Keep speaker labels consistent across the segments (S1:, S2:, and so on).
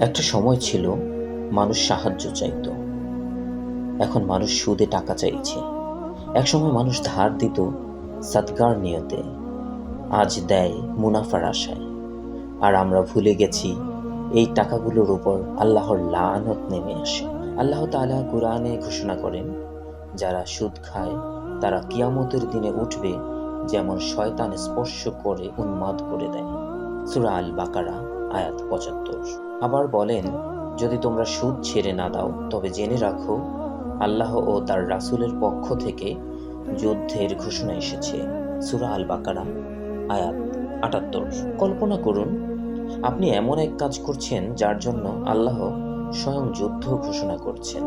S1: একটা সময় ছিল মানুষ সাহায্য চাইত। এখন মানুষ সুদে টাকা চাইছে। একসময় মানুষ ধার দিত সৎকার নিয়তে। আজ দেয় মুনাফার আশায়। আর আমরা ভুলে গেছি, এই টাকাগুলোর উপর আল্লাহর লানত নেমে আসে। আল্লাহ তাআলা কোরআনে ঘোষণা করেন, যারা সুদ খায়, তারা কিয়ামতের দিনে উঠবে যেমন শয়তান স্পর্শ করে উন্মাদ করে দেয়। সুরা আল বাকারা আয়াত পঁচাত্তর। আবার বলেন, যদি তোমরা সুদ ছেড়ে না দাও, তবে জেনে রাখো, আল্লাহ ও তার রাসূলের পক্ষ থেকে যুদ্ধের ঘোষণা এসেছে। সুরা আল বাকারা আয়াত আটাত্তর। কল্পনা করুন, আপনি এমন এক কাজ করছেন যার জন্য আল্লাহ স্বয়ং যুদ্ধ ঘোষণা করছেন।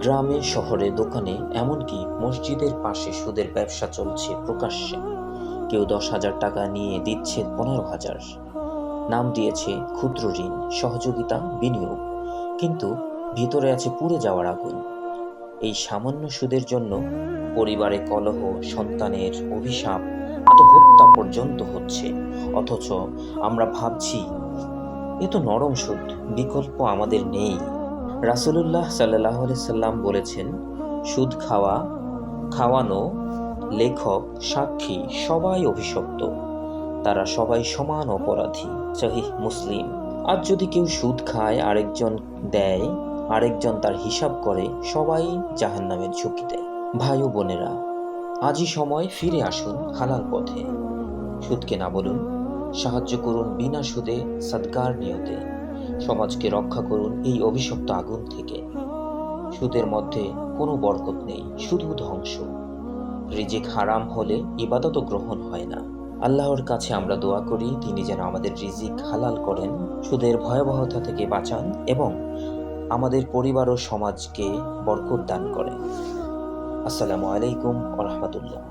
S1: গ্রামে, শহরে, দোকানে, এমনকি মসজিদের পাশে সুদের ব্যবসা চলছে প্রকাশ্যে। কেউ দশ হাজার টাকা নিয়ে দিচ্ছে পনেরো হাজার। নাম দিয়েছে ক্ষুদ্র ঋণ, সহযোগিতা, বিনিয়োগ। কিন্তু ভিতরে আছে পুড়ে যাওয়ার আগুন। এই সামান্য সুদের জন্য পরিবারে কলহ, সন্তানের অভিশাপ, আত্মহত্যা পর্যন্ত হচ্ছে। অথচ আমরা ভাবছি, এ তো নরম সুদ, বিকল্প আমাদের নেই। রাসূলুল্লাহ সাল্লাহ সাল্লাম বলেছেন, সুদ খাওয়া, খাওয়ানো, লেখক, সাক্ষী, সবাই অভিশপ্ত। তারা সবাই সমান অপরাধী। সহিহ মুসলিম। আর যদি কেউ সুদ খায়, আরেকজন দেয়, আরেকজন তার হিসাব করে, সবাই জাহান জাহান্নামের ঝুঁকিতে ভাই ও বোনেরা, আজই সময় ফিরে আসুন হালাল পথে। সুদকে না বলুন, সাহায্য করুন বিনা সুদে সৎকার নিয়তে। সমাজকে রক্ষা করুন এই অভিশপ্ত আগুন থেকে। সুদের মধ্যে কোনো বরকত নেই, শুধু ধ্বংস। রিজিক হারাম হলে ইবাদত গ্রহণ হয় না। আল্লাহর কাছে আমরা দোয়া করি, তিনি যেন আমাদের রিজিক হালাল করেন, সুদের ভয়াবহতা থেকে বাঁচান এবং আমাদের পরিবার ও সমাজকে বরকত দান করেন। আসসালামু আলাইকুম ওরহমতুল্লাহ